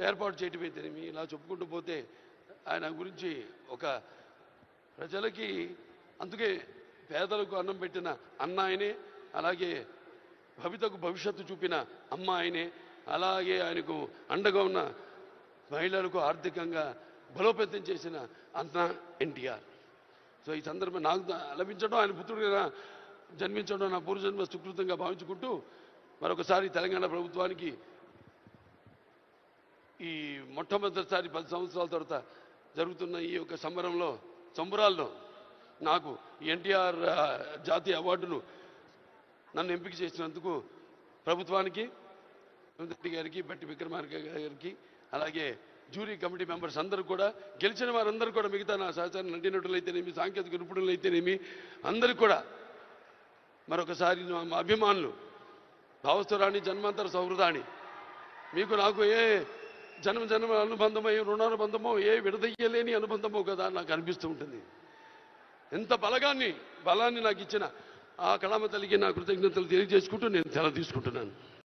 ఏర్పాటు చేయటమే తినేమి ఇలా చెప్పుకుంటూ పోతే ఆయన గురించి ఒక ప్రజలకి అందుకే పేదలకు అన్నం పెట్టిన అన్న ఆయనే అలాగే భవితకు భవిష్యత్తు చూపిన అమ్మ ఆయనే అలాగే ఆయనకు అండగా ఉన్న మహిళలకు ఆర్థికంగా బలోపేతం చేసిన అన్న ఎన్టీఆర్. సో ఈ సందర్భం నాకు లభించడం ఆయన పుత్రుడిగా జన్మించడం నా పూర్వజన్మ సుకృతంగా భావించుకుంటూ మరొకసారి తెలంగాణ ప్రభుత్వానికి ఈ మొట్టమొదటిసారి పది సంవత్సరాల తర్వాత జరుగుతున్న ఈ యొక్క సంబరంలో సంబరాల్లో నాకు ఎన్టీఆర్ జాతీయ అవార్డును నన్ను ఎంపిక చేసినందుకు ప్రభుత్వానికి రెడ్డి గారికి బట్టి విక్రమార్క గారికి అలాగే జ్యూరీ కమిటీ మెంబర్స్ అందరూ కూడా గెలిచిన వారందరూ కూడా మిగతా నా సహచార అయితేనేమి సాంకేతిక నిపుణులైతేనేమి అందరికీ కూడా మరొకసారి మా అభిమానులు భావస్థురాణి జన్మాంతర సౌహృదాన్ని మీకు నాకు ఏ జన్మ జన్మ అనుబంధమో రుణానుబంధమో ఏ విడదయ్యలేని అనుబంధమో కదా అని నాకు అనిపిస్తూ ఉంటుంది. ఎంత బలగాన్ని బలాన్ని నాకు ఇచ్చిన ఆ కళామ తల్లికి నా కృతజ్ఞతలు తెలియజేసుకుంటూ నేను తెల తీసుకుంటున్నాను.